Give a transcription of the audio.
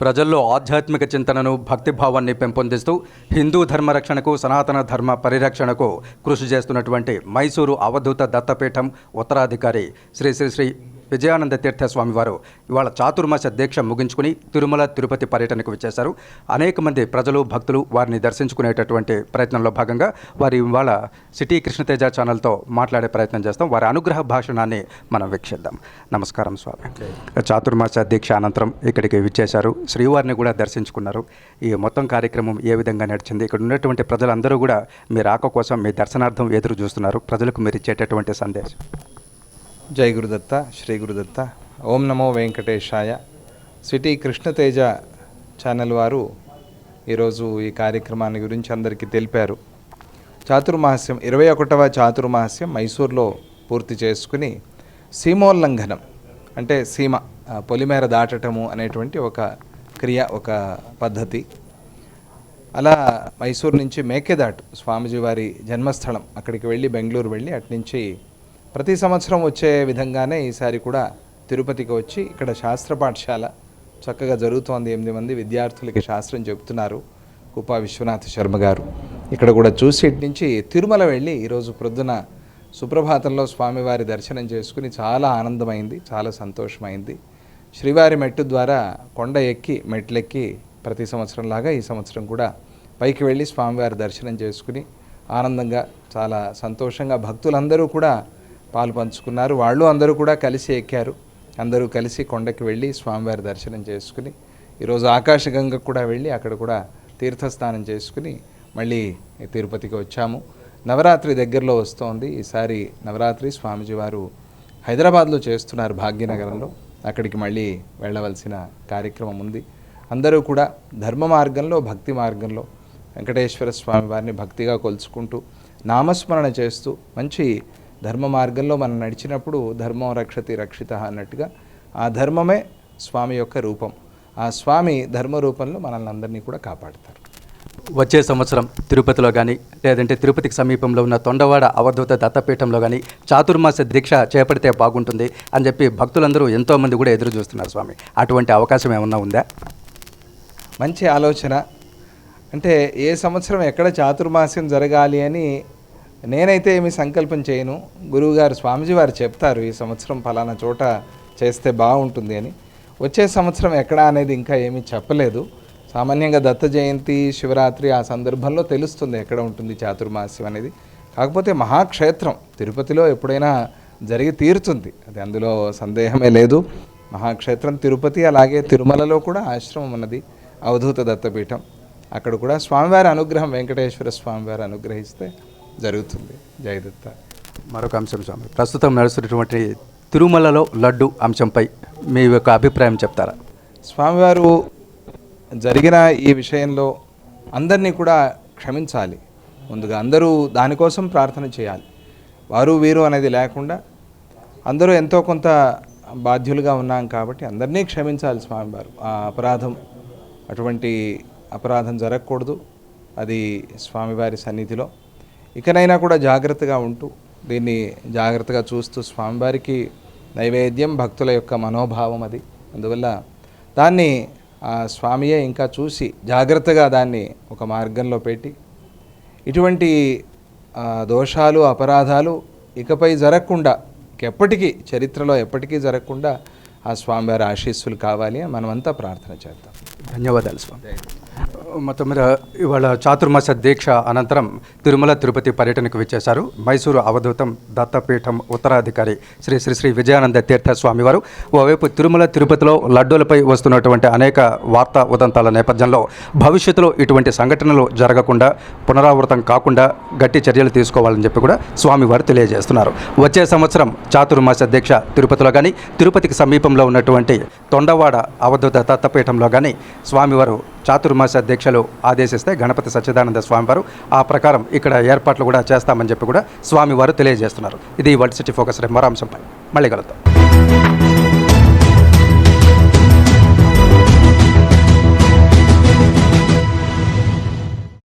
ప్రజల్లో ఆధ్యాత్మిక చింతనను భక్తిభావాన్ని పెంపొందిస్తూ హిందూ ధర్మ రక్షణకు సనాతన ధర్మ పరిరక్షణకు కృషి చేస్తున్నటువంటి మైసూరు అవధూత దత్తపీఠం ఉత్తరాధికారి శ్రీ శ్రీ శ్రీ విజయానంద తీర్థ స్వామివారు ఇవాళ చాతుర్మాస దీక్ష ముగించుకుని తిరుమల తిరుపతి పర్యటనకు వచ్చేశారు. అనేక మంది ప్రజలు భక్తులు వారిని దర్శించుకునేటటువంటి ప్రయత్నంలో భాగంగా వారి ఇవాళ సిటీ కృష్ణతేజ ఛానల్తో మాట్లాడే ప్రయత్నం చేస్తాం. వారి అనుగ్రహ భాషణాన్ని మనం వీక్షిద్దాం. నమస్కారం స్వామి. చాతుర్మాస దీక్ష అనంతరం ఇక్కడికి విచ్చేశారు. శ్రీవారిని కూడా దర్శించుకున్నారు. ఈ మొత్తం కార్యక్రమం ఏ విధంగా నడిచింది? ఇక్కడ ఉన్నటువంటి ప్రజలందరూ కూడా మీ రాక కోసం మీ దర్శనార్థం ఎదురు చూస్తున్నారు. ప్రజలకు మీరు ఇచ్చేటటువంటి సందేశం. జై గురుదత్త శ్రీ గురుదత్త. ఓం నమో వెంకటేశాయ. సిటీ కృష్ణతేజ ఛానల్ వారు ఈరోజు ఈ కార్యక్రమాన్ని గురించి అందరికీ తెలిపారు. చాతుర్మాస్యం ఇరవై ఒకటవ చాతుర్మాస్యం మైసూర్లో పూర్తి చేసుకుని సీమోల్లంఘనం అంటే సీమ పొలిమేర దాటటము అనేటువంటి ఒక క్రియ ఒక పద్ధతి. అలా మైసూర్ నుంచి మేకేదాట్ స్వామిజీ వారి జన్మస్థలం అక్కడికి వెళ్ళి బెంగళూరు వెళ్ళి అట్నుంచి ప్రతి సంవత్సరం వచ్చే విధంగానే ఈసారి కూడా తిరుపతికి వచ్చి ఇక్కడ శాస్త్ర పాఠశాల చక్కగా జరుగుతోంది. ఎనిమిది మంది విద్యార్థులకి శాస్త్రం చెబుతున్నారు. కుపా విశ్వనాథ్ శర్మ గారు ఇక్కడ కూడా చూసి ఇటు నుంచి తిరుమల వెళ్ళి ఈరోజు ప్రొద్దున సుప్రభాతంలో స్వామివారి దర్శనం చేసుకుని చాలా ఆనందమైంది చాలా సంతోషమైంది. శ్రీవారి మెట్టు ద్వారా కొండ ఎక్కి మెట్లెక్కి ప్రతి సంవత్సరం లాగా ఈ సంవత్సరం కూడా పైకి వెళ్ళి స్వామివారి దర్శనం చేసుకుని ఆనందంగా చాలా సంతోషంగా భక్తులందరూ కూడా పాలు పంచుకున్నారు. వాళ్ళు అందరూ కూడా కలిసి ఎక్కారు. అందరూ కలిసి కొండకి వెళ్ళి స్వామివారి దర్శనం చేసుకుని ఈరోజు ఆకాశగంగకు కూడా వెళ్ళి అక్కడ కూడా తీర్థస్నానం చేసుకుని మళ్ళీ తిరుపతికి వచ్చాము. నవరాత్రి దగ్గరలో వస్తోంది. ఈసారి నవరాత్రి స్వామిజీ వారు హైదరాబాద్లో చేస్తున్నారు భాగ్యనగరంలో. అక్కడికి మళ్ళీ వెళ్ళవలసిన కార్యక్రమం ఉంది. అందరూ కూడా ధర్మ మార్గంలో భక్తి మార్గంలో వెంకటేశ్వర స్వామి వారిని భక్తిగా కొలుచుకుంటూ నామస్మరణ చేస్తూ మంచి ధర్మ మార్గంలో మనం నడిచినప్పుడు ధర్మం రక్షతి రక్షిత అన్నట్టుగా ఆ ధర్మమే స్వామి యొక్క రూపం. ఆ స్వామి ధర్మ రూపంలో మనల్ని అందరినీ కూడా కాపాడుతారు. వచ్చే సంవత్సరం తిరుపతిలో కానీ లేదంటే తిరుపతికి సమీపంలో ఉన్న తొండవాడ అవధూత దత్తపీఠంలో కానీ చాతుర్మాస దీక్ష చేపడితే బాగుంటుంది అని చెప్పి భక్తులందరూ ఎంతోమంది కూడా ఎదురు చూస్తున్నారు స్వామి. అటువంటి అవకాశం ఏమన్నా ఉందా? మంచి ఆలోచన. అంటే ఏ సంవత్సరం ఎక్కడ చాతుర్మాస్యం జరగాలి అని నేనైతే ఏమి సంకల్పం చేయను. గురువుగారు స్వామిజీ వారు చెప్తారు ఈ సంవత్సరం ఫలానా చోట చేస్తే బాగుంటుంది అని. వచ్చే సంవత్సరం ఎక్కడ అనేది ఇంకా ఏమీ చెప్పలేదు. సామాన్యంగా దత్త జయంతి శివరాత్రి ఆ సందర్భంలో తెలుస్తుంది ఎక్కడ ఉంటుంది చాతుర్మాస్యం అనేది. కాకపోతే మహాక్షేత్రం తిరుపతిలో ఎప్పుడైనా జరిగి తీరుతుంది. అది అందులో సందేహమే లేదు. మహాక్షేత్రం తిరుపతి అలాగే తిరుమలలో కూడా ఆశ్రమం ఉన్నది అవధూత దత్తపీఠం. అక్కడ కూడా స్వామివారి అనుగ్రహం వెంకటేశ్వర స్వామివారి అనుగ్రహిస్తే జరుగుతుంది. జయదత్త మరొక అంశం స్వామి. ప్రస్తుతం నడుస్తున్నటువంటి తిరుమలలో లడ్డు అంశంపై మీ యొక్క అభిప్రాయం చెప్తారా? స్వామివారు జరిగిన ఈ విషయంలో అందరినీ కూడా క్షమించాలి. ముందుగా అందరూ దానికోసం ప్రార్థన చేయాలి. వారు వీరు అనేది లేకుండా అందరూ ఎంతో కొంత బాధ్యులుగా ఉన్నాం కాబట్టి అందరినీ క్షమించాలి స్వామివారు. ఆ అపరాధం అటువంటి అపరాధం జరగకూడదు. అది స్వామివారి సన్నిధిలో. ఇకనైనా కూడా జాగ్రత్తగా ఉంటూ దీన్ని జాగ్రత్తగా చూస్తూ స్వామివారికి నైవేద్యం భక్తుల యొక్క మనోభావం అది. అందువల్ల దాన్ని ఆ స్వామియే ఇంకా చూసి జాగ్రత్తగా దాన్ని ఒక మార్గంలో పెట్టి ఇటువంటి దోషాలు అపరాధాలు ఇకపై జరగకుండా ఎప్పటికీ చరిత్రలో ఎప్పటికీ జరగకుండా ఆ స్వామివారి ఆశీస్సులు కావాలి అని మనమంతా ప్రార్థన చేద్దాం. ధన్యవాదాలు స్వామి. మొత్తం మీద ఇవాళ చాతుర్మాస దీక్ష అనంతరం తిరుమల తిరుపతి పర్యటనకు విచ్చేశారు. మైసూరు అవధూతం దత్తపీఠం ఉత్తరాధికారి శ్రీ శ్రీ శ్రీ విజయానంద తీర్థ స్వామివారు ఓవైపు తిరుమల తిరుపతిలో లడ్డూలపై వస్తున్నటువంటి అనేక వార్తా ఉదంతాల నేపథ్యంలో భవిష్యత్తులో ఇటువంటి సంఘటనలు జరగకుండా పునరావృతం కాకుండా గట్టి చర్యలు తీసుకోవాలని చెప్పి కూడా స్వామివారు తెలియజేస్తున్నారు. వచ్చే సంవత్సరం చాతుర్మాస దీక్ష తిరుపతిలో కానీ తిరుపతికి సమీపంలో ఉన్నటువంటి తొండవాడ అవధూత దత్తపీఠంలో కానీ స్వామివారు చాతుర్మాస దీక్షలు ఆదేశిస్తే గణపతి సచ్చిదానంద స్వామివారు ఆ ప్రకారం ఇక్కడ ఏర్పాట్లు కూడా చేస్తామని చెప్పి కూడా స్వామివారు తెలియజేస్తున్నారు. ఇది వరల్డ్ సిటీ ఫోకస్ మరో అంశంపై. మళ్ళీ కలుద్దాం.